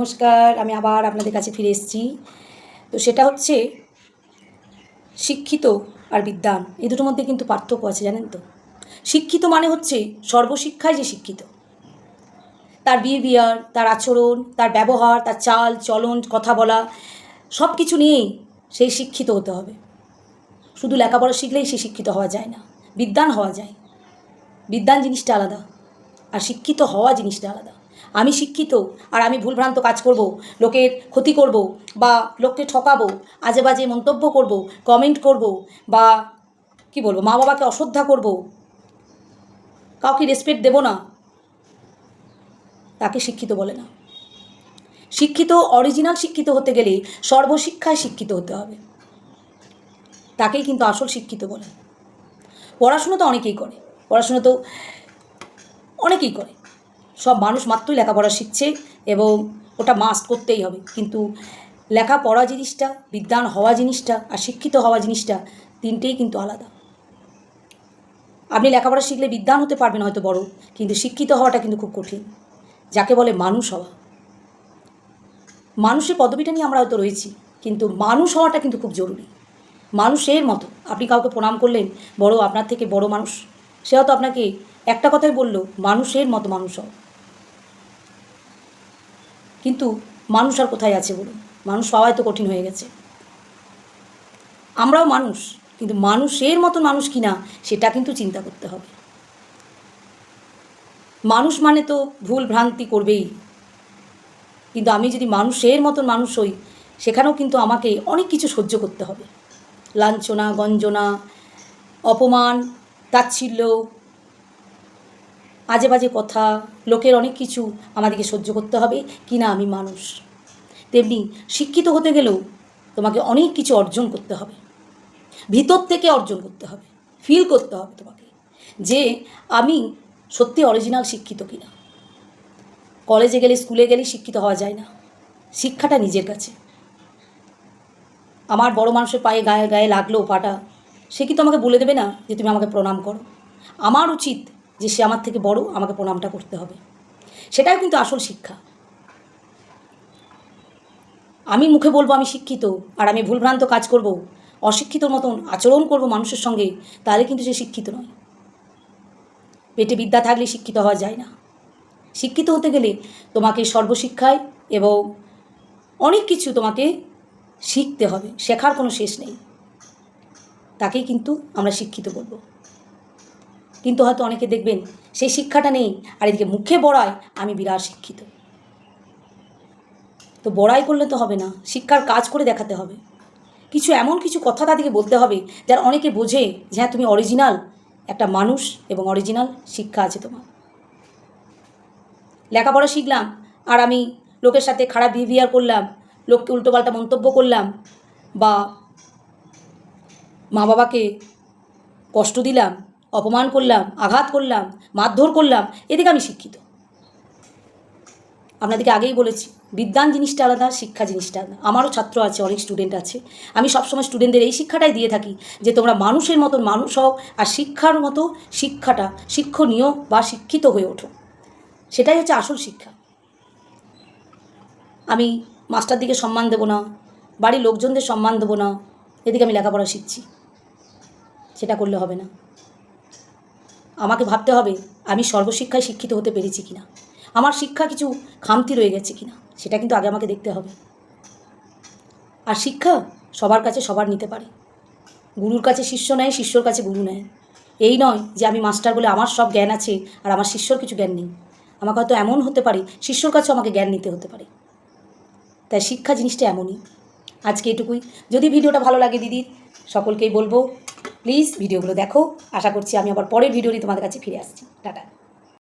নমস্কার, আমি আবার আপনাদের কাছে ফিরে এসেছি। তো সেটা হচ্ছে শিক্ষিত আর বিদ্যান, এই দুটোর মধ্যে কিন্তু পার্থক্য আছে, জানেন তো। শিক্ষিত মানে হচ্ছে সর্বশিক্ষায় যে শিক্ষিত। তার বিহেভিয়ার তার আচরণ, তার ব্যবহার, তার চাল, চলন, কথা বলা সব কিছু নিয়েই সেই শিক্ষিত হতে হবে। শুধু লেখাপড়া শিখলেই সে শিক্ষিত হওয়া যায় না, বিদ্যান হওয়া যায়। বিদ্যান জিনিসটা আলাদা, আর শিক্ষিত হওয়া জিনিসটা আলাদা। আমি শিক্ষিত আর আমি ভুলভ্রান্ত কাজ করব, লোকের ক্ষতি করব বা লোককে ঠকাবো আজে বাজে মন্তব্য করব কমেন্ট করব বা, কি বলব মা বাবাকে অশ্রদ্ধা করব, কাউকে রেসপেক্ট দেব না, তাকে শিক্ষিত বলে না। শিক্ষিত অরিজিনাল শিক্ষিত হতে গেলে সর্বশিক্ষায় শিক্ষিত হতে হবে। তাকেই কিন্তু আসল শিক্ষিত বলে। পড়াশুনো তো অনেকেই করে, পড়াশুনো তো অনেকেই করে। সব মানুষ মাত্রই লেখাপড়া শিখছে এবং ওটা মাস্ট করতেই হবে। কিন্তু লেখাপড়া জিনিসটা, বিদ্যান হওয়া জিনিসটা আর শিক্ষিত হওয়া জিনিসটা তিনটেই কিন্তু আলাদা। আপনি লেখাপড়া শিখলে বিদ্যান হতে পারবেন হয়তো বড়, কিন্তু শিক্ষিত হওয়াটা কিন্তু খুব কঠিন, যাকে বলে মানুষ হওয়া। মানুষের পদবিটা নিয়ে আমরা হয়তো রয়েছি, কিন্তু মানুষ হওয়াটা কিন্তু খুব জরুরি। মানুষের মতো, আপনি কাউকে প্রণাম করলেন, বড় আপনার থেকে বড় মানুষ সে হয়তো আপনাকে একটা কথাই বলল, মানুষের মতো মানুষ হও। কিন্তু মানুষ আর কোথায় আছে বলুন? মানুষ পাওয়াই তো কঠিন হয়ে গেছে। আমরাও মানুষ, কিন্তু মানুষের মতন মানুষ কিনা সেটা কিন্তু চিন্তা করতে হবে। মানুষ মানে তো ভুল ভ্রান্তি করবেই। কিন্তু আমি যদি মানুষের মতন মানুষ হই, সেখানেও কিন্তু আমাকে অনেক কিছু সহ্য করতে হবে। লাঞ্ছনা, গঞ্জনা, অপমান, তাচ্ছিল্য আজে বাজে কথা, লোকের অনেক কিছু আমাদেরকে সহ্য করতে হবে কি না আমি মানুষ। তেমনি শিক্ষিত হতে গেলেও তোমাকে অনেক কিছু অর্জন করতে হবে। ভিতর থেকে অর্জন করতে হবে ফিল করতে হবে তোমাকে যে আমি সত্যি অরিজিনাল শিক্ষিত কিনা। কলেজে গেলে স্কুলে গেলে শিক্ষিত হওয়া যায় না। শিক্ষাটা নিজের কাছে। আমার বড় মানুষের পায়ে গায়ে গায়ে লাগল পাটা সে কি তো আমাকে বলে দেবে না যে তুমি আমাকে প্রণাম করো? আমার উচিত যে সে আমার থেকে বড়, আমাকে প্রণামটা করতে হবে। সেটাই কিন্তু আসল শিক্ষা। আমি মুখে বলব আমি শিক্ষিত, আর আমি ভুলভ্রান্ত কাজ করব, অশিক্ষিতর মতন আচরণ করব মানুষের সঙ্গে, তাহলে কিন্তু সে শিক্ষিত নয়। পেটে বিদ্যা থাকলে শিক্ষিত হওয়া যায় না। শিক্ষিত হতে গেলে তোমাকে সর্বশিক্ষায় এবং অনেক কিছু তোমাকে শিখতে হবে, শেখার কোনো শেষ নেই। তাকেই কিন্তু আমরা শিক্ষিত বলব। কিন্তু হয়তো অনেকে দেখবেন সেই শিক্ষাটা নেই আর এদিকে মুখে বড়ায় আমি বিরাট শিক্ষিত। তো বড়াই করলে তো হবে না, শিক্ষার কাজ করে দেখাতে হবে। কিছু এমন কিছু কথা তাদেরকে বলতে হবে যার অনেকে বোঝে যে হ্যাঁ তুমি অরিজিনাল একটা মানুষ এবং অরিজিনাল শিক্ষা আছে তোমার। লেখাপড়া শিখলাম, আর আমি লোকের সাথে খারাপ বিহেভিয়ার করলাম, লোককে উল্টোপাল্টা মন্তব্য করলাম বা মা বাবাকে কষ্ট দিলাম অপমান করলাম, আঘাত করলাম, মারধর করলাম, এদিকে আমি শিক্ষিত। আপনাদেরকে আগেই বলেছি, বিদ্যান জিনিসটা আলাদা, শিক্ষা জিনিসটা আলাদা। আমারও ছাত্র আছে, অনেক স্টুডেন্ট আছে। আমি সবসময় স্টুডেন্টদের এই শিক্ষাটাই দিয়ে থাকি যে তোমরা মানুষের মতন মানুষ হও আর শিক্ষার মতো শিক্ষাটা শিক্ষণীয় বা শিক্ষিত হয়ে ওঠো। সেটাই হচ্ছে আসল শিক্ষা। আমি মাস্টার দিকে সম্মান দেবো না, বাড়ির লোকজনদের সম্মান দেবো না, এদিকে আমি লেখাপড়া শিখছি। সেটা করলে হবে না। আমাকে ভাবতে হবে আমি সর্বশিক্ষায় শিক্ষিত হতে পেরেছি কিনা। আমার শিক্ষা কিছু খামতি রয়ে গেছে কিনা, সেটা কিন্তু আগে আমাকে দেখতে হবে। আর শিক্ষা সবার কাছে সবার নিতে পারে। গুরুর কাছে শিষ্য নেয়, শিষ্যর কাছে গুরু নেয়। এই নয় যে আমি মাস্টার বলে আমার সব জ্ঞান আছে আর আমার শিষ্যর কিছু জ্ঞান নেই। আমাকে হয়তো এমন হতে পারে, শিষ্যর কাছেও আমাকে জ্ঞান নিতে হতে পারে। তাই শিক্ষা জিনিসটা এমনই। আজকে এটুকুই। যদি ভিডিওটা ভালো লাগে দিদির সকলকেই বলব প্লিজ ভিডিওগুলো দেখো। আশা করছি আমি আবার পরের ভিডিও নিয়ে তোমাদের কাছে ফিরে আসছি। টাটা।